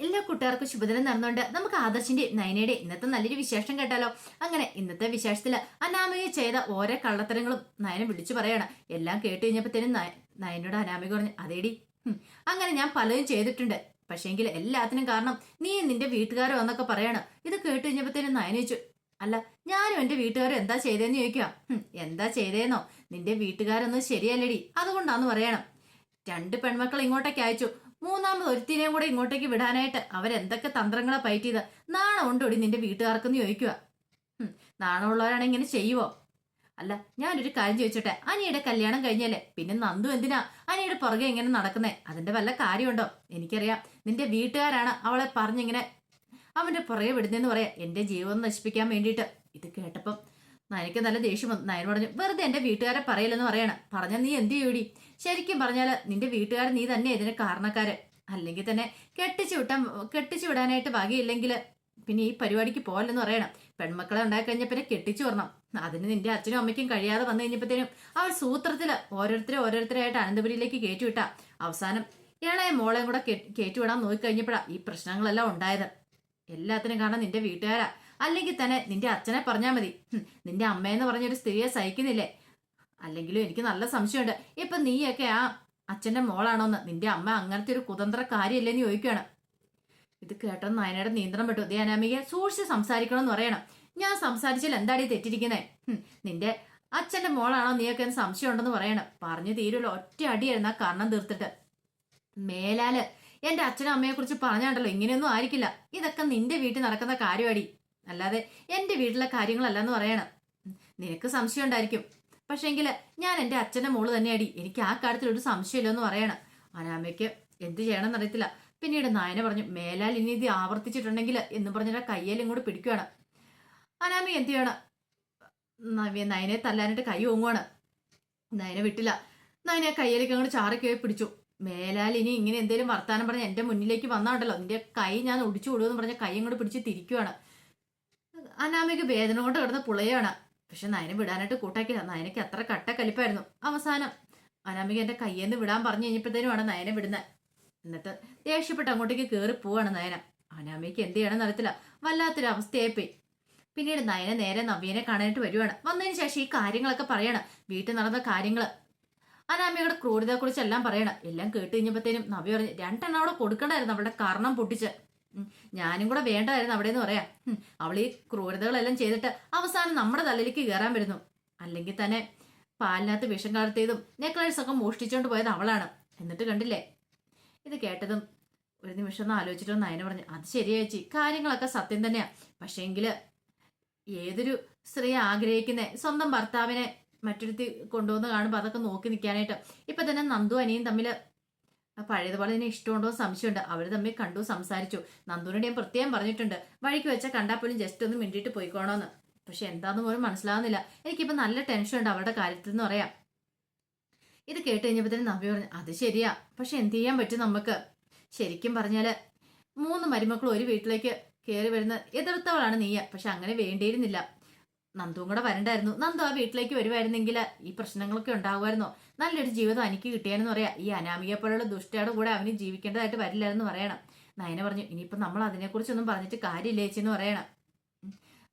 എല്ലാ കൂട്ടുകാർക്കും ശുഭദിനം നടന്നുകൊണ്ട് നമുക്ക് ആദർശിന്റെ നയനയുടെ ഇന്നത്തെ നല്ലൊരു വിശേഷം കേട്ടാലോ? അങ്ങനെ ഇന്നത്തെ വിശേഷത്തിൽ അനാമിക ചെയ്ത ഓരോ കള്ളത്തരങ്ങളും നയനം വിളിച്ചു പറയാണ്. എല്ലാം കേട്ട് കഴിഞ്ഞപ്പോഴത്തേനും നയ- നയനോട് അനാമിക പറഞ്ഞു അതേടി. അങ്ങനെ ഞാൻ പലതും ചെയ്തിട്ടുണ്ട്. പക്ഷേങ്കിൽ എല്ലാത്തിനും കാരണം നീ നിന്റെ വീട്ടുകാരോ എന്നൊക്കെ പറയാണ്. ഇത് കേട്ട് കഴിഞ്ഞപ്പോഴത്തേനും നയന ചോദിച്ചു അല്ല ഞാനും എന്റെ വീട്ടുകാരും എന്താ ചെയ്തേന്ന് ചോദിക്കുക എന്താ ചെയ്തേന്നോ? നിന്റെ വീട്ടുകാരൊന്നും ശരിയല്ലടി. അതുകൊണ്ടാന്ന് പറയണം. രണ്ട് പെൺമക്കൾ ഇങ്ങോട്ടേക്ക് അയച്ചു. മൂന്നാമത് ഒരുത്തിനെയും കൂടെ ഇങ്ങോട്ടേക്ക് വിടാനായിട്ട് അവരെന്തൊക്കെ തന്ത്രങ്ങളെ പയറ്റിയത്? നാണം ഉണ്ടോടി നിന്റെ വീട്ടുകാർക്കെന്ന് ചോദിക്കുക നാണമുള്ളവരാണ് ഇങ്ങനെ ചെയ്യുവോ? അല്ല ഞാനൊരു കാര്യം ചോദിച്ചോട്ടെ. അനിയുടെ കല്യാണം കഴിഞ്ഞല്ലേ? പിന്നെ നന്ദു എന്തിനാ അനിയുടെ പുറകെ ഇങ്ങനെ നടക്കുന്നേ? അതിന്റെ വല്ല കാര്യമുണ്ടോ? എനിക്കറിയാം. നിന്റെ വീട്ടുകാരാണ് അവളെ പറഞ്ഞിങ്ങനെ അവന്റെ പുറകെ വിടുന്നെന്ന് പറയാ. എന്റെ ജീവൻ നശിപ്പിക്കാൻ വേണ്ടിയിട്ട്. ഇത് കേട്ടപ്പം നയനക്ക് നല്ല ദേഷ്യം വന്നു. നയൻ പറഞ്ഞു വെറുതെ എന്റെ വീട്ടുകാരെ പറയില്ലെന്ന് പറയണം. പറഞ്ഞാൽ നീ എന്ത് ചെയ്യൂടി? ശരിക്കും പറഞ്ഞാൽ നിന്റെ വീട്ടുകാരൻ നീ തന്നെ ഇതിന് കാരണക്കാരെ അല്ലെങ്കിൽ തന്നെ കെട്ടിച്ചു വിട്ടാൻ കെട്ടിച്ചു വിടാനായിട്ട് വകയില്ലെങ്കിൽ പിന്നെ ഈ പരിപാടിക്ക് പോകല്ലെന്ന് പറയണം. പെൺമക്കളെ ഉണ്ടാക്കി പിന്നെ കെട്ടിച്ചു വരണം. അതിന് നിന്റെ അച്ഛനും അമ്മയ്ക്കും കഴിയാതെ വന്നു കഴിഞ്ഞപ്പോഴത്തേനും അവൾ സൂത്രത്തിൽ ഓരോരുത്തരെ ഓരോരുത്തരായിട്ട് അനന്തപുരിയിലേക്ക് കയറ്റിവിട്ട അവസാനം ഇളയ മോളെയും കൂടെ കേ- കയറ്റിവിടാൻ നോക്കിക്കഴിഞ്ഞപ്പോഴാ ഈ പ്രശ്നങ്ങളെല്ലാം ഉണ്ടായത്. എല്ലാത്തിനും കാരണം നിന്റെ വീട്ടുകാരാ. അല്ലെങ്കിൽ തന്നെ നിന്റെ അച്ഛനെ പറഞ്ഞാൽ മതി. നിന്റെ അമ്മയെന്ന് പറഞ്ഞൊരു സ്ത്രീയെ സഹിക്കുന്നില്ലേ? അല്ലെങ്കിലും എനിക്ക് നല്ല സംശയമുണ്ട്. ഇപ്പൊ നീയൊക്കെ ആ അച്ഛന്റെ മോളാണോന്ന്? നിന്റെ അമ്മ അങ്ങനത്തെ ഒരു കുതന്ത്ര കാര്യമല്ലേന്ന് ചോദിക്കുകയാണ്. ഇത് കേട്ടോ നയനയുടെ നിയന്ത്രണം വിട്ടു ധ്യാനാമിക സൂക്ഷിച്ച് സംസാരിക്കണമെന്ന് പറയണം. ഞാൻ സംസാരിച്ചാൽ എന്താടി തെറ്റിരിക്കുന്നേ? ഹും, നിന്റെ അച്ഛന്റെ മോളാണോ നീയൊക്കെ സംശയം ഉണ്ടെന്ന് പറയണം. പറഞ്ഞു തീരുള്ള ഒറ്റ അടിയായിരുന്നു ആ കർണം തീർത്തിട്ട്. മേലാൽ എന്റെ അച്ഛനും അമ്മയെ കുറിച്ച് പറഞ്ഞാണ്ടല്ലോ. ഇങ്ങനെയൊന്നും ആയിരിക്കില്ല. ഇതൊക്കെ നിന്റെ വീട്ടിൽ നടക്കുന്ന കാര്യമാടി. അല്ലാതെ എന്റെ വീട്ടിലെ കാര്യങ്ങളല്ല എന്ന് പറയണം. നിനക്ക് സംശയം ഉണ്ടായിരിക്കും പക്ഷേങ്കിൽ ഞാൻ എന്റെ അച്ഛന്റെ മോൾ തന്നെയാടി. എനിക്ക് ആ കാര്യത്തിൽ ഒരു സംശയമില്ലെന്ന് പറയണം. അനാമയ്ക്ക് എന്ത് ചെയ്യണമെന്ന് അറിയത്തില്ല. പിന്നീട് നായന പറഞ്ഞു മേലാൽ ഇനി ഇത് ആവർത്തിച്ചിട്ടുണ്ടെങ്കിൽ എന്ന് പറഞ്ഞിട്ട് കയ്യേലും കൂടെ പിടിക്കുകയാണ് അനാമ എന്ത് ചെയ്യണം? നയനെ തല്ലാനായിട്ട് കൈ ഓങ്ങുവാണ്. നയനെ വിട്ടില്ല. നയനെ കയ്യിലേക്ക് അങ്ങോട്ട് ചാറൊക്കെ പിടിച്ചു. മേലാൽ ഇനി ഇങ്ങനെ എന്തെങ്കിലും വർത്താനം പറഞ്ഞ് എന്റെ മുന്നിലേക്ക് വന്നാണ്ടല്ലോ നിന്റെ കൈ ഞാൻ ഒടിച്ചു വിടുമെന്ന് പറഞ്ഞ കൈ അങ്ങോട്ട് പിടിച്ച് തിരിക്കുവാണ്. അനാമിക വേദന കൊണ്ട് കിടന്ന് പുളയാണ്. പക്ഷെ നയനെ വിടാനായിട്ട് കൂട്ടാക്കില്ല നയനയ്ക്ക് അത്ര കട്ട കലിപ്പായിരുന്നു അവസാനം അനാമിക എന്റെ കയ്യിൽ വിടാൻ പറഞ്ഞു കഴിഞ്ഞപ്പോഴത്തേനുമാണ് നയനെ വിടുന്നത്. എന്നിട്ട് ദേഷ്യപ്പെട്ട് അങ്ങോട്ടേക്ക് കയറി പോവാണ് നയന. അനാമിക്ക് എന്ത് ചെയ്യണമെന്ന് അറിയത്തില്ല. വല്ലാത്തൊരു അവസ്ഥയായിപ്പോയി പിന്നീട് നയനെ നേരെ നവ്യനെ കാണാനായിട്ട് വരുവാണ്. വന്നതിന് ശേഷം ഈ കാര്യങ്ങളൊക്കെ പറയണം. വീട്ടിൽ നടന്ന കാര്യങ്ങൾ അനാമികയുടെ ക്രൂരതയെക്കുറിച്ചെല്ലാം കുറിച്ചെല്ലാം പറയണം. എല്ലാം കേട്ട് കഴിഞ്ഞപ്പോഴത്തേനും നവ്യ പറഞ്ഞു രണ്ടെണ്ണം അവിടെ കൊടുക്കണ്ടായിരുന്നു അവളുടെ കാരണം പൊട്ടിച്ച്. ഞാനും കൂടെ വേണ്ടായിരുന്നു അവിടെ എന്ന് പറയാം. അവൾ ഈ ക്രൂരതകളെല്ലാം ചെയ്തിട്ട് അവസാനം നമ്മുടെ തലയിലേക്ക് കയറാൻ വരുന്നു. അല്ലെങ്കിൽ തന്നെ പാലിനകത്ത് വിഷം കലർത്തിയതും നെക്ലേഴ്സ് ഒക്കെ മോഷ്ടിച്ചുകൊണ്ട് പോയത് അവളാണ്. എന്നിട്ട് കണ്ടില്ലേ? ഇത് കേട്ടതും ഒരു നിമിഷം ഒന്ന് ആലോചിച്ചിട്ടൊന്ന് നയന പറഞ്ഞു അത് ശരിയാച്ചി കാര്യങ്ങളൊക്കെ സത്യം തന്നെയാ. പക്ഷേങ്കിൽ ഏതൊരു സ്ത്രീ ആഗ്രഹിക്കുന്ന സ്വന്തം ഭർത്താവിനെ മറ്റൊരുത്തി കൊണ്ടുവന്ന് കാണുമ്പോൾ അതൊക്കെ നോക്കി നിൽക്കാനായിട്ട് ഇപ്പം തന്നെ നന്ദു അനിയും തമ്മിൽ പഴയതുപോലെ തന്നെ ഇഷ്ടമുണ്ടോ സംശയമുണ്ട്. അവർ തമ്മിൽ കണ്ടു സംസാരിച്ചു. നന്ദുവിനോട് ഞാൻ പ്രത്യേകം പറഞ്ഞിട്ടുണ്ട്. വഴിക്ക് വെച്ചാൽ കണ്ടാൽ പോലും ജസ്റ്റ് ഒന്ന് മിണ്ടിയിട്ട് പോയിക്കോണോന്ന്. പക്ഷെ എന്താന്ന് പോലും മനസ്സിലാവുന്നില്ല. എനിക്കിപ്പോ നല്ല ടെൻഷൻ ഉണ്ട് അവരുടെ കാര്യത്തിൽ എന്ന് പറയാം. ഇത് കേട്ട് തന്നെ നവ്യ പറഞ്ഞു അത് ശരിയാ. പക്ഷെ എന്ത് ചെയ്യാൻ പറ്റും നമുക്ക്? ശരിക്കും പറഞ്ഞാൽ മൂന്ന് മരുമക്കൾ ഒരു വീട്ടിലേക്ക് കയറി വരുന്ന എതിർത്തവളാണ് നീയ. പക്ഷെ അങ്ങനെ വേണ്ടിയിരുന്നില്ല. നന്ദുവും കൂടെ വരണ്ടായിരുന്നു. നന്ദു ആ വീട്ടിലേക്ക് വരുമായിരുന്നെങ്കിൽ ഈ പ്രശ്നങ്ങളൊക്കെ ഉണ്ടാകുമായിരുന്നോ നല്ലൊരു ജീവിതം എനിക്ക് കിട്ടിയെന്ന് പറയാം. ഈ അനാമികയെ പോലുള്ള ദുഷ്ടയുടെ കൂടെ അവന് ജീവിക്കേണ്ടതായിട്ട് വരില്ലായിരുന്നു പറയണം. നയന പറഞ്ഞു ഇനിയിപ്പോൾ നമ്മൾ അതിനെക്കുറിച്ചൊന്നും പറഞ്ഞിട്ട് കാര്യമില്ല ചേച്ചി പറയണം.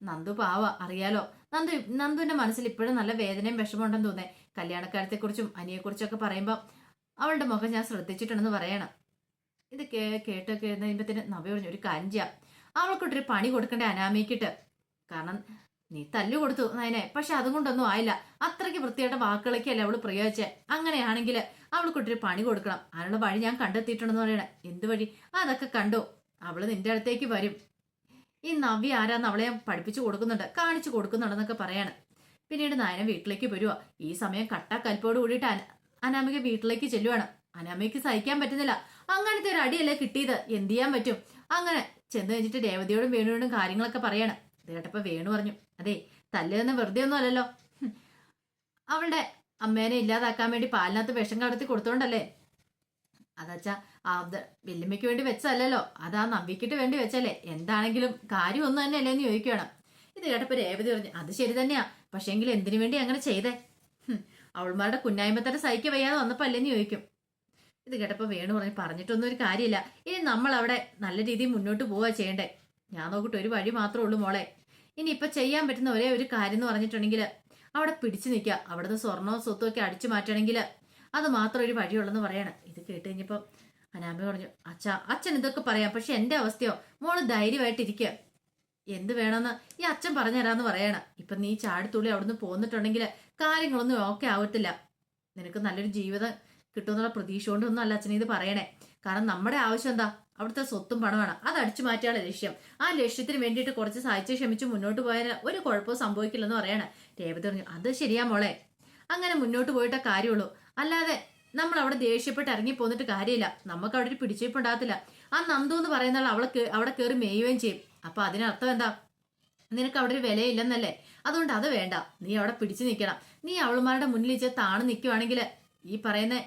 നന്ദു പാവ അറിയാലോ. നന്ദു നന്ദുവിന്റെ മനസ്സിൽ ഇപ്പോഴും നല്ല വേദനയും വിഷമമുണ്ടെന്ന് തോന്നേ. കല്യാണക്കാര്യത്തെക്കുറിച്ചും അനിയെക്കുറിച്ചൊക്കെ പറയുമ്പോൾ അവളുടെ മുഖം ഞാൻ ശ്രദ്ധിച്ചിട്ടുണ്ടെന്ന് പറയണം. ഇത് കേ കേട്ടൊക്കെ കഴിയുമ്പോഴത്തേന് നവ്യ പറഞ്ഞു ഒരു കാര്യം ചെയ്യാം. അവൾക്കൊട്ടൊരു പണി കൊടുക്കണ്ടേ അനാമിക്കിട്ട് കാരണം നീ തല്ലു കൊടുത്തു നയനെ. പക്ഷെ അതുകൊണ്ടൊന്നും ആയില്ല. അത്രയ്ക്ക് വൃത്തിയായിട്ട് വാക്കുകളൊക്കെയല്ലേ അവൾ പ്രയോഗിച്ചേ. അങ്ങനെയാണെങ്കിൽ അവൾക്കൊട്ടൊരു പണി കൊടുക്കണം. അതിനുള്ള വഴി ഞാൻ കണ്ടെത്തിയിട്ടുണ്ടെന്ന് പറയണേ. എന്ത് വഴി അതൊക്കെ കണ്ടു. അവൾ നിന്റെ അടുത്തേക്ക് വരും. ഈ നവ്യ ആരാന്ന് അവളെ പഠിപ്പിച്ചു കൊടുക്കുന്നുണ്ട്. കാണിച്ചു കൊടുക്കുന്നുണ്ടെന്നൊക്കെ പറയാണ്. പിന്നീട് നയന വീട്ടിലേക്ക് വരുവ. ഈ സമയം കട്ട കൽപ്പോട് കൂടിയിട്ട് അന- അനാമിക വീട്ടിലേക്ക് ചെല്ലുവാണ്. അനാമിക്ക് സഹിക്കാൻ പറ്റുന്നില്ല. അങ്ങനത്തെ ഒരു അടിയല്ലേ കിട്ടിയത്. എന്ത് ചെയ്യാൻ പറ്റും? അങ്ങനെ ചെന്ന് കഴിഞ്ഞിട്ട് രേവതിയോടും വേണുവിനോടും കാര്യങ്ങളൊക്കെ പറയാണ്. ഇത് കേട്ടപ്പോ വേണു പറഞ്ഞു. അതെ തല്ലുന്ന വെറുതെ ഒന്നും അല്ലല്ലോ അവളുടെ അമ്മേനെ ഇല്ലാതാക്കാൻ വേണ്ടി പാലിനകത്ത് വിഷം കടത്തി കൊടുത്തോണ്ടല്ലേ? അതച്ചാ വെല്ലുമ്മയ്ക്ക് വേണ്ടി വെച്ചല്ലോ അതാ നമ്പിക്കിട്ട് വേണ്ടി വെച്ചല്ലേ. എന്താണെങ്കിലും കാര്യം ഒന്നും തന്നെ അല്ലേന്ന് ചോദിക്കുകയാണ് ഇത് കേട്ടപ്പോ രേവതി പറഞ്ഞു അത് ശരി തന്നെയാ. പക്ഷേങ്കിൽ എന്തിനു വേണ്ടി അങ്ങനെ ചെയ്തേ? അവൾമാരുടെ കുന്നായ്മത്തര സഹിക്ക വയ്യാതെ വന്നപ്പോ അല്ലേന്ന് ചോദിക്കും. ഇത് കേട്ടപ്പോൾ വേണു പറഞ്ഞു പറഞ്ഞിട്ടൊന്നും ഒരു കാര്യമില്ല. ഇനി നമ്മൾ അവിടെ നല്ല രീതിയിൽ മുന്നോട്ട് പോവാ ചെയ്യണ്ടേ. ഞാൻ നോക്കിട്ട് ഒരു വഴി മാത്രമേ ഉള്ളൂ മോളെ. ഇനി ഇപ്പൊ ചെയ്യാൻ പറ്റുന്ന ഒരേ ഒരു കാര്യം എന്ന് പറഞ്ഞിട്ടുണ്ടെങ്കിൽ അവിടെ പിടിച്ചു നിൽക്കുക. അവിടുത്തെ സ്വർണവും സ്വത്തും ഒക്കെ അടിച്ചു മാറ്റണമെങ്കിൽ അത് മാത്രം ഒരു വഴിയുള്ളെന്ന് പറയണം. ഇത് കേട്ട് കഴിഞ്ഞപ്പോൾ അനാമ പറഞ്ഞു അച്ഛാ അച്ഛൻ ഇതൊക്കെ പറയാം. പക്ഷെ എന്റെ അവസ്ഥയോ? മോൾ ധൈര്യമായിട്ടിരിക്കുക. എന്ത് വേണമെന്ന് ഈ അച്ഛൻ പറഞ്ഞുതരാന്ന് പറയണം. ഇപ്പൊ നീ ചാടിത്തുള്ളി അവിടുന്ന് പോന്നിട്ടുണ്ടെങ്കിൽ കാര്യങ്ങളൊന്നും ഓക്കെ ആവത്തില്ല. നിനക്ക് നല്ലൊരു ജീവിതം കിട്ടുമെന്നുള്ള പ്രതീക്ഷ കൊണ്ടൊന്നും അല്ല അച്ഛനെ ഇത് പറയണേ. കാരണം നമ്മുടെ ആവശ്യം എന്താ? അവിടുത്തെ സ്വത്തും പണമാണ്. അത് അടിച്ചു മാറ്റിയാണ് ലക്ഷ്യം. ആ ലക്ഷ്യത്തിന് വേണ്ടിയിട്ട് കുറച്ച് സഹായിച്ച് ക്ഷമിച്ച് മുന്നോട്ട് പോയാൽ ഒരു കുഴപ്പവും സംഭവിക്കില്ലെന്ന് പറയാണ്. രേവതി പറഞ്ഞു അത് ശരിയാ മോളെ. അങ്ങനെ മുന്നോട്ട് പോയിട്ടേ കാര്യമുള്ളൂ. അല്ലാതെ നമ്മൾ അവിടെ ദേഷ്യപ്പെട്ട് ഇറങ്ങി പോന്നിട്ട് കാര്യമില്ല. നമുക്ക് അവിടെ ഒരു പിടിച്ചിപ്പുണ്ടാകത്തില്ല ആ നന്ദു എന്ന് പറയുന്ന ആൾ അവിടെ കയറി മേയുകയും ചെയ്യും. അപ്പൊ അതിനർത്ഥം എന്താ? നിനക്ക് അവിടെ ഒരു വിലയില്ലെന്നല്ലേ? അതുകൊണ്ട് അത് വേണ്ട. നീ അവിടെ പിടിച്ചു നിൽക്കണം. നീ അവളുമാരുടെ മുന്നിൽ വെച്ച് താണ് നിൽക്കുവാണെങ്കിൽ ഈ പറയുന്ന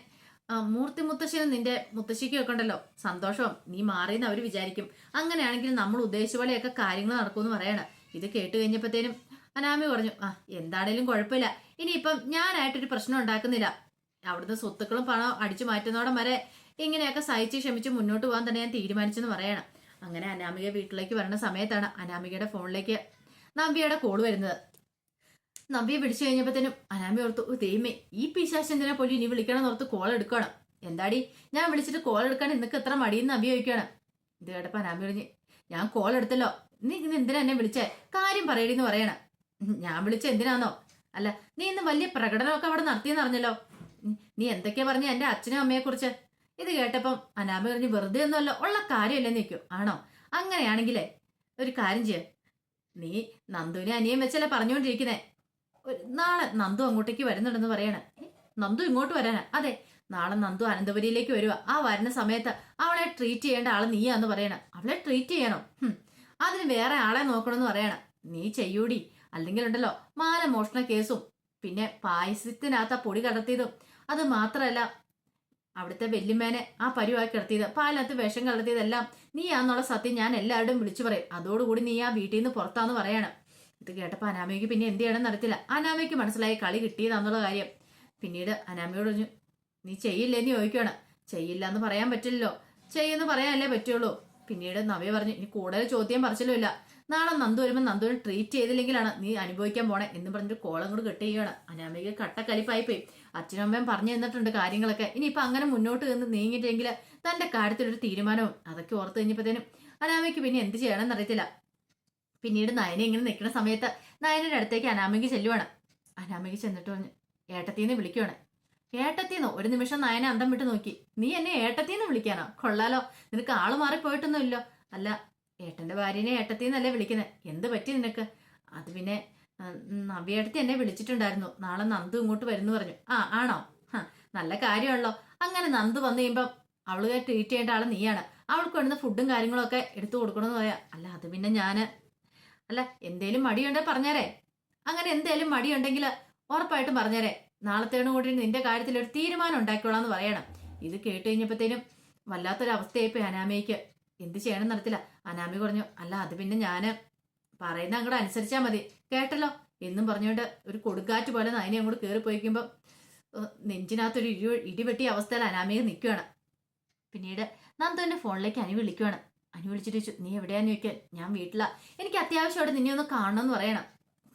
മൂർത്തി മുത്തശ്ശനും നിന്റെ മുത്തശ്ശിക്കും ഒക്കെ ഉണ്ടല്ലോ. സന്തോഷവും നീ മാറിയെന്ന് അവർ വിചാരിക്കും. അങ്ങനെയാണെങ്കിൽ നമ്മൾ ഉദ്ദേശിച്ച കാര്യങ്ങൾ നടക്കുമെന്ന് പറയണം. ഇത് കേട്ട് കഴിഞ്ഞപ്പോഴത്തേനും അനാമി പറഞ്ഞു ആ എന്താണേലും കുഴപ്പമില്ല. ഇനിയിപ്പം ഞാനായിട്ടൊരു പ്രശ്നം ഉണ്ടാക്കുന്നില്ല. അവിടുന്ന് സ്വത്തുക്കളും പണം അടിച്ചു മാറ്റുന്നോടം വരെ ഇങ്ങനെയൊക്കെ സഹിച്ച് ക്ഷമിച്ച് മുന്നോട്ട് പോകാൻ തന്നെ ഞാൻ തീരുമാനിച്ചെന്ന് പറയണം. അങ്ങനെ അനാമിക വീട്ടിലേക്ക് വരുന്ന സമയത്താണ് അനാമികയുടെ ഫോണിലേക്ക് നവ്യയുടെ കോൾ വരുന്നത്. നവ്യ പിടിച്ചു കഴിഞ്ഞപ്പോഴത്തേനും അനാമി ഓർത്തു "ഓ, ദൈവമേ ഈ പിശാശന്തിനെ പോലും? ഇനി വിളിക്കണം ഓർത്ത് കോൾ എടുക്കണം എന്താടി? ഞാൻ വിളിച്ചിട്ട് കോൾ എടുക്കാൻ നിനക്ക് എത്ര മടിയെന്ന് നവ്യ ചോദിക്കണം ഇത് കേട്ടപ്പോ അനാമി പറഞ്ഞ് ഞാൻ കോൾ എടുത്തല്ലോ. നീ ഇന്ന് എന്തിനാ എന്നെ വിളിച്ചേ? കാര്യം പറയടി എന്ന് പറയണം. ഞാൻ വിളിച്ച എന്തിനാന്നോ? അല്ല നീ ഇന്ന് വലിയ പ്രകടനമൊക്കെ അവിടെ നടത്തിയെന്ന് അറിഞ്ഞല്ലോ. നീ എന്തൊക്കെയാ പറഞ്ഞ എന്റെ അച്ഛനും അമ്മയെ കുറിച്ച്? ഇത് കേട്ടപ്പം അനാമി പറഞ്ഞ് വെറുതെ ഒന്നുമല്ല ഉള്ള കാര്യമല്ലേ നിൽക്കും ആണോ? അങ്ങനെയാണെങ്കിലേ ഒരു കാര്യം ചെയ്യ. നീ നന്ദുവിനെ അനിയം വെച്ചല്ലേ പറഞ്ഞുകൊണ്ടിരിക്കുന്നേ. നാളെ നന്ദു അങ്ങോട്ടേക്ക് വരുന്നുണ്ടെന്ന് പറയണ. നന്ദു ഇങ്ങോട്ട് വരാനാ? അതെ നാളെ നന്ദു അനന്തപുരിയിലേക്ക് വരുക ആ വരുന്ന സമയത്ത് അവളെ ട്രീറ്റ് ചെയ്യേണ്ട ആൾ നീയാന്ന് പറയണ. അവളെ ട്രീറ്റ് ചെയ്യണം? അതിന് വേറെ ആളെ നോക്കണമെന്ന് പറയണ. നീ ചെയ്യൂടി. അല്ലെങ്കിൽ ഉണ്ടല്ലോ മാല മോഷണ കേസും പിന്നെ പായസത്തിനകത്ത് ആ പൊടി കടത്തിയതും അത് മാത്രമല്ല അവിടുത്തെ വെല്ലുമേനെ ആ പരിവാക്കി കിടത്തിയത് പാലത്ത് വിഷം കടത്തിയതെല്ലാം നീ ആന്നുള്ള സത്യം ഞാൻ എല്ലാവരുടെയും വിളിച്ചു പറയും. അതോടുകൂടി നീ ആ വീട്ടിൽ നിന്ന് പുറത്താന്ന് പറയണം. ഇത് കേട്ടപ്പോൾ അനാമയ്ക്ക് പിന്നെ എന്ത് ചെയ്യണം അറിയത്തില്ല. അനാമയ്ക്ക് മനസ്സിലായി കളി കിട്ടിയതാന്നുള്ള കാര്യം. പിന്നീട് അനാമയോട് പറഞ്ഞു നീ ചെയ്യില്ലേ എന്ന് ചോദിക്കുകയാണ് ചെയ്യില്ല എന്ന് പറയാൻ പറ്റില്ലല്ലോ. ചെയ്യുമെന്ന് പറയാനല്ലേ പറ്റുള്ളൂ. പിന്നീട് നവ്യ പറഞ്ഞു ഇനി കൂടുതൽ ചോദ്യം പറിച്ചല്ലോ ഇല്ല നാളെ നന്ദു വരുമ്പോൾ നന്ദുവിനെ ട്രീറ്റ് ചെയ്തില്ലെങ്കിലാണ് നീ അനുഭവിക്കാൻ പോണേ എന്ന് പറഞ്ഞിട്ട് കോളം കൂടെ കെട്ടുകയാണ് ചെയ്യുകയാണ് അനാമിക കട്ടക്കലിപ്പായി പോയി അച്ഛനും അമ്മയും പറഞ്ഞു തന്നിട്ടുണ്ട് കാര്യങ്ങളൊക്കെ. ഇനിയിപ്പോൾ അങ്ങനെ മുന്നോട്ട് നിന്ന് നീങ്ങിയിട്ടെങ്കിൽ തന്റെ കാര്യത്തിലൊരു തീരുമാനവും അതൊക്കെ ഓർത്ത് കഴിഞ്ഞപ്പോഴത്തേനും അനാമയ്ക്ക് പിന്നെ എന്ത് ചെയ്യണമെന്ന് അറിയത്തില്ല. പിന്നീട് നയന ഇങ്ങനെ നിൽക്കുന്ന സമയത്ത് നയനയുടെ അടുത്തേക്ക് അനാമിക ചെല്ലുവാണ്. അനാമിക ചെന്നിട്ട് പറഞ്ഞു ഏട്ടത്തിന്ന് വിളിക്കുവാണ്. ഏട്ടത്തിന്നോ? ഒരു നിമിഷം നയനെ അന്തം വിട്ട് നോക്കി. നീ എന്നെ ഏട്ടത്തിന്ന് വിളിക്കാനോ? കൊള്ളാലോ. നിനക്ക് ആൾ മാറിപ്പോയിട്ടൊന്നും ഇല്ലോ അല്ല ഏട്ടന്റെ ഭാര്യനെ ഏട്ടത്തിന്നല്ലേ വിളിക്കുന്നത് എന്ത് പറ്റി നിനക്ക്? അത് പിന്നെ നവ്യേട്ടത്തി എന്നെ വിളിച്ചിട്ടുണ്ടായിരുന്നു. നാളെ നന്ദു ഇങ്ങോട്ട് വരുന്നു പറഞ്ഞു. ആ ആണോ? നല്ല കാര്യമാണല്ലോ. അങ്ങനെ നന്ദു വന്നു കഴിയുമ്പം അവൾ ട്രീറ്റ് ചെയ്യേണ്ട ആൾ നീയാണ്. അവൾക്ക് വേണ്ടുന്ന ഫുഡും കാര്യങ്ങളൊക്കെ എടുത്തു കൊടുക്കണമെന്ന് പറയാം. അല്ല അത് പിന്നെ ഞാൻ അല്ല എന്തേലും മടിയുണ്ടെ പറഞ്ഞേരെ. അങ്ങനെ എന്തേലും മടിയുണ്ടെങ്കിൽ ഉറപ്പായിട്ടും പറഞ്ഞേരെ. നാളത്തേനും കൂടി നിന്റെ കാര്യത്തിൽ ഒരു തീരുമാനം ഉണ്ടാക്കിക്കോളാന്ന് പറയണം. ഇത് കേട്ട് കഴിഞ്ഞപ്പോഴത്തേനും വല്ലാത്തൊരു അവസ്ഥയായിപ്പോയി അനാമയ്ക്ക് എന്ത് ചെയ്യണം നടത്തില്ല അനാമി പറഞ്ഞു അല്ല അത് പിന്നെ ഞാൻ പറയുന്ന അങ്ങോട്ട് അനുസരിച്ചാൽ മതി. കേട്ടല്ലോ? എന്നും പറഞ്ഞുകൊണ്ട് ഒരു കൊടുങ്കാറ്റ് പോലെ നയനെ അങ്ങോട്ട് കയറി പോയിക്കുമ്പോൾ നെഞ്ചിനകത്തൊരു ഇടി ഇടിവെട്ടിയ അവസ്ഥയിൽ അനാമിക നിൽക്കുകയാണ് പിന്നീട് നന്ദുവിന്റെ ഫോണിലേക്ക് അനു വിളിക്കുവാണ്. അനു വിളിച്ചിട്ട് ചോദിച്ചു നീ എവിടെയാന്ന് ചോദിക്കാൻ ഞാൻ വീട്ടിലാ. എനിക്ക് അത്യാവശ്യമായിട്ട് നിന്നെ ഒന്ന് കാണണമെന്ന് പറയണം.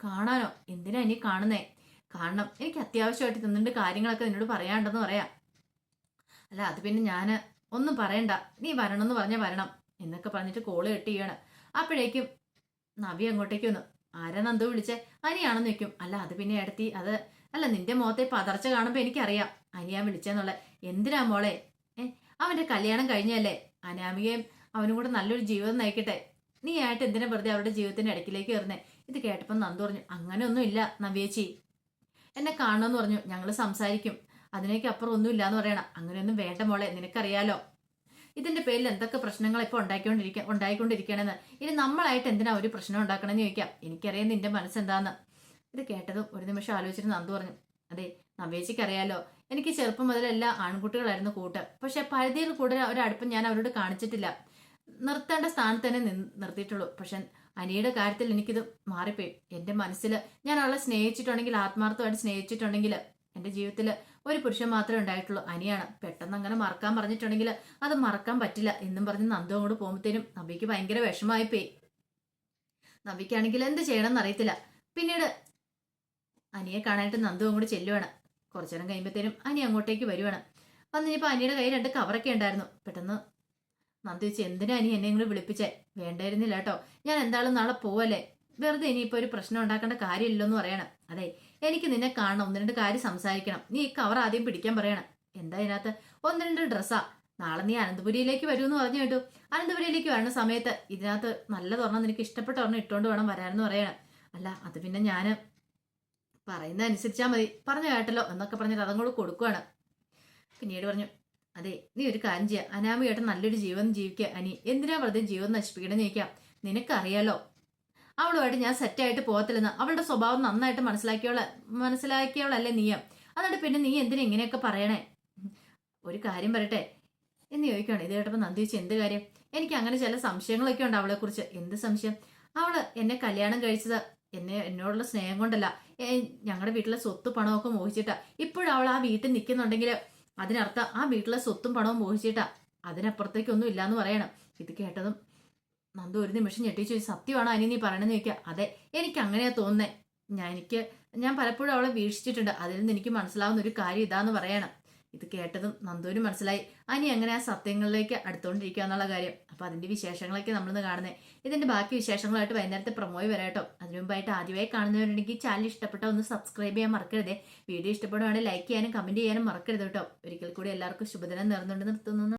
കാണാനോ? എന്തിനാ ഇനി കാണുന്നേ? കാണണം എനിക്ക് അത്യാവശ്യമായിട്ട് നിന്നിട്ട് കാര്യങ്ങളൊക്കെ നിന്നോട് പറയാണ്ടെന്ന് പറയാം. അല്ല അത് പിന്നെ ഞാൻ ഒന്നും പറയണ്ട. നീ വരണമെന്ന് പറഞ്ഞാൽ വരണം. എന്നൊക്കെ പറഞ്ഞിട്ട് കോൾ കെട്ട് ചെയ്യാണ്. അപ്പോഴേക്കും നവി അങ്ങോട്ടേക്ക് വന്നു. ആരാ നന്ദു വിളിച്ചേ? അനിയാണെന്ന് വെക്കും അല്ല അത് പിന്നെ എടുത്തി അത് അല്ല നിന്റെ മുഖത്തെ പതർച്ച കാണുമ്പോൾ എനിക്കറിയാം. അനിയാൻ വിളിച്ചെന്നുള്ള എന്തിനാ മോളെ? ഏ അവന്റെ കല്യാണം കഴിഞ്ഞല്ലേ? അനാമികയും അവനും കൂടെ നല്ലൊരു ജീവിതം നയിക്കട്ടെ. നീ ആയിട്ട് എന്തിനാ വെറുതെ അവരുടെ ജീവിതത്തിന്റെ ഇടയ്ക്കിലേക്ക് കയറുന്നേ? ഇത് കേട്ടപ്പോൾ നന്ദു പറഞ്ഞു അങ്ങനെയൊന്നും ഇല്ല നവ്യേച്ചി. എന്നെ കാണണമെന്ന് പറഞ്ഞു ഞങ്ങൾ സംസാരിക്കും. അതിനേക്ക് അപ്പുറം ഒന്നും ഇല്ലാന്ന് പറയണം. അങ്ങനെയൊന്നും വേണ്ട മോളെ നിനക്കറിയാലോ. ഇതിന്റെ പേരിൽ എന്തൊക്കെ പ്രശ്നങ്ങൾ ഇപ്പൊ ഉണ്ടാക്കിക്കൊണ്ടിരിക്ക ഉണ്ടായിക്കൊണ്ടിരിക്കണെന്ന്? ഇനി നമ്മളായിട്ട് എന്തിനാ ഒരു പ്രശ്നം ഉണ്ടാക്കണമെന്ന് ചോദിക്കാം. എനിക്കറിയാം നിന്റെ മനസ്സെന്താന്ന്. ഇത് കേട്ടതും ഒരു നിമിഷം ആലോചിച്ചിട്ട് നന്ദു പറഞ്ഞു അതെ നവേച്ചിക്ക് അറിയാലോ എനിക്ക് ചെറുപ്പം മുതലെല്ലാം ആൺകുട്ടികളായിരുന്നു കൂട്ട്. പക്ഷെ പരിധിയിൽ കൂടുതൽ ഒരടുപ്പം ഞാൻ അവരോട് കാണിച്ചിട്ടില്ല. നിർത്തേണ്ട സ്ഥാനത്ത് തന്നെ നിർത്തിയിട്ടുള്ളൂ. പക്ഷെ അനിയുടെ കാര്യത്തിൽ എനിക്കിത് മാറിപ്പോയി. എന്റെ മനസ്സിൽ ഞാൻ അവളെ സ്നേഹിച്ചിട്ടുണ്ടെങ്കിൽ ആത്മാർത്ഥമായിട്ട് സ്നേഹിച്ചിട്ടുണ്ടെങ്കിൽ എന്റെ ജീവിതത്തിൽ ഒരു പുരുഷൻ മാത്രമേ ഉണ്ടായിട്ടുള്ളൂ. അനിയാണ്. പെട്ടെന്ന് അങ്ങനെ മറക്കാൻ പറഞ്ഞിട്ടുണ്ടെങ്കിൽ അത് മറക്കാൻ പറ്റില്ല. എന്നും പറഞ്ഞ് നന്ദു അങ്ങോട്ട് പോകുമ്പോഴത്തേനും നബിക്ക് ഭയങ്കര പോയി നബിക്കാണെങ്കിൽ എന്ത് ചെയ്യണമെന്ന് അറിയത്തില്ല. പിന്നീട് അനിയെ കാണാനായിട്ട് നന്ദു അങ്ങോട്ട് ചെല്ലുവാണ്. കുറച്ചു നേരം കഴിയുമ്പോഴത്തേനും അനി അങ്ങോട്ടേക്ക് വരുവാണ്. വന്നിപ്പോൾ അനിയുടെ കയ്യിൽ രണ്ട് കവറൊക്കെ ഉണ്ടായിരുന്നു. പെട്ടെന്ന് നന്ദു ചോദിച്ചു എന്തിനാ ഇനി എന്നെ ഇങ്ങോട്ട് വിളിപ്പിച്ചേ? വേണ്ടായിരുന്നില്ല കേട്ടോ ഞാൻ എന്തായാലും നാളെ പോവല്ലേ? വെറുതെ ഇനിയിപ്പോൾ ഒരു പ്രശ്നം ഉണ്ടാക്കേണ്ട കാര്യമില്ലെന്ന് പറയണം. അതെ എനിക്ക് നിന്നെ കാണണം. ഒന്ന് രണ്ട് കാര്യം സംസാരിക്കണം. നീ ഈ കവർ ആദ്യം പിടിക്കാൻ പറയണം. എന്താ ഇതിനകത്ത്? ഒന്ന് രണ്ട് ഡ്രസ്സാ. നാളെ നീ അനന്തപുരിയിലേക്ക് വരുമെന്ന് പറഞ്ഞു കേട്ടു. അനന്തപുരിയിലേക്ക് വരുന്ന സമയത്ത് ഇതിനകത്ത് നല്ലതൊരെണ്ണം നിനക്ക് ഇഷ്ടപ്പെട്ട ഒരെണ്ണം ഇട്ടുകൊണ്ട് വേണം വരാനെന്ന് പറയണം. അല്ല അത് പിന്നെ ഞാൻ പറയുന്ന അനുസരിച്ചാൽ മതി. പറഞ്ഞു കേട്ടല്ലോ. എന്നൊക്കെ പറഞ്ഞിട്ട് അതും കൂടെ കൊടുക്കുവാണ്. പിന്നീട് പറഞ്ഞു അതെ നീ ഒരു കാര്യം ചെയ്യാം. അനാമികയായിട്ട് നല്ലൊരു ജീവൻ ജീവിക്കുക അനി. എന്തിനാ വെറുതെ ജീവൻ നശിപ്പിക്കണം ചോദിക്കാം. നിനക്കറിയാലോ? അവളുമായിട്ട് ഞാൻ സെറ്റായിട്ട് പോകത്തില്ലെന്ന്. അവളുടെ സ്വഭാവം നന്നായിട്ട് മനസ്സിലാക്കിയോളെ മനസ്സിലാക്കിയവളല്ലേ നീയ. എന്നിട്ട് പിന്നെ നീ എന്തിനു ഇങ്ങനെയൊക്കെ പറയണേ? ഒരു കാര്യം പറയട്ടെ. എന്ന് ചോദിക്കുകയാണ് ഇത് കേട്ടപ്പോൾ നന്ദി ചോദിച്ചു. എന്ത് കാര്യം? എനിക്ക് അങ്ങനെ ചില സംശയങ്ങളൊക്കെ ഉണ്ട് അവളെക്കുറിച്ച് എന്ത് സംശയം? അവൾ എന്നെ കല്യാണം കഴിച്ചത്. എന്നെ എന്നോടുള്ള സ്നേഹം കൊണ്ടല്ല. ഞങ്ങളുടെ വീട്ടിലെ സ്വത്ത് പണമൊക്കെ മോഹിച്ചിട്ടാ. ഇപ്പോഴവൾ ആ വീട്ടിൽ നിൽക്കുന്നുണ്ടെങ്കിൽ അതിനർത്ഥം ആ വീട്ടിലെ സ്വത്തും പണവും മോഹിച്ചിട്ടാ. അതിനപ്പുറത്തേക്കൊന്നും ഇല്ലാന്ന് പറയണം. ഇത് കേട്ടതും നന്ദു ഒരു നിമിഷം ഞെട്ടിച്ചു. സത്യമാണ് അനി നീ പറയണെന്ന് ചോദിക്കുക അതെ എനിക്ക് അങ്ങനെയാ തോന്നുന്നേ. ഞാൻ എനിക്ക് ഞാൻ പലപ്പോഴും അവളെ വീക്ഷിച്ചിട്ടുണ്ട്. അതിൽ നിന്ന് എനിക്ക് മനസ്സിലാവുന്ന ഒരു കാര്യം ഇതാന്ന് പറയണം. ഇത് കേട്ടതും നന്ദൂരും മനസ്സിലായി. അനി അങ്ങനെ ആ സത്യങ്ങളിലേക്ക് അടുത്തോണ്ടിരിക്കുക എന്നുള്ള കാര്യം. അപ്പൊ അതിന്റെ വിശേഷങ്ങളൊക്കെ നമ്മളിന്ന് കാണുന്നത് ഇതിന്റെ ബാക്കി വിശേഷങ്ങളായിട്ട് വൈകുന്നേരത്തെ പ്രൊമോയി വരാട്ടോ അതിനു മുമ്പായിട്ട് ആദ്യമായി കാണുന്നവരുണ്ടെങ്കിൽ ചാനൽ ഇഷ്ടപ്പെട്ട ഒന്ന് സബ്സ്ക്രൈബ് ചെയ്യാൻ മറക്കരുത്. വീഡിയോ ഇഷ്ടപ്പെടുവാണെങ്കിൽ ലൈക്ക് ചെയ്യാനും കമന്റ് ചെയ്യാനും മറക്കരുത് കേട്ടോ. ഒരിക്കൽ കൂടി എല്ലാവർക്കും ശുഭദിനം നേർന്നുകൊണ്ട് നിർത്തുന്നു.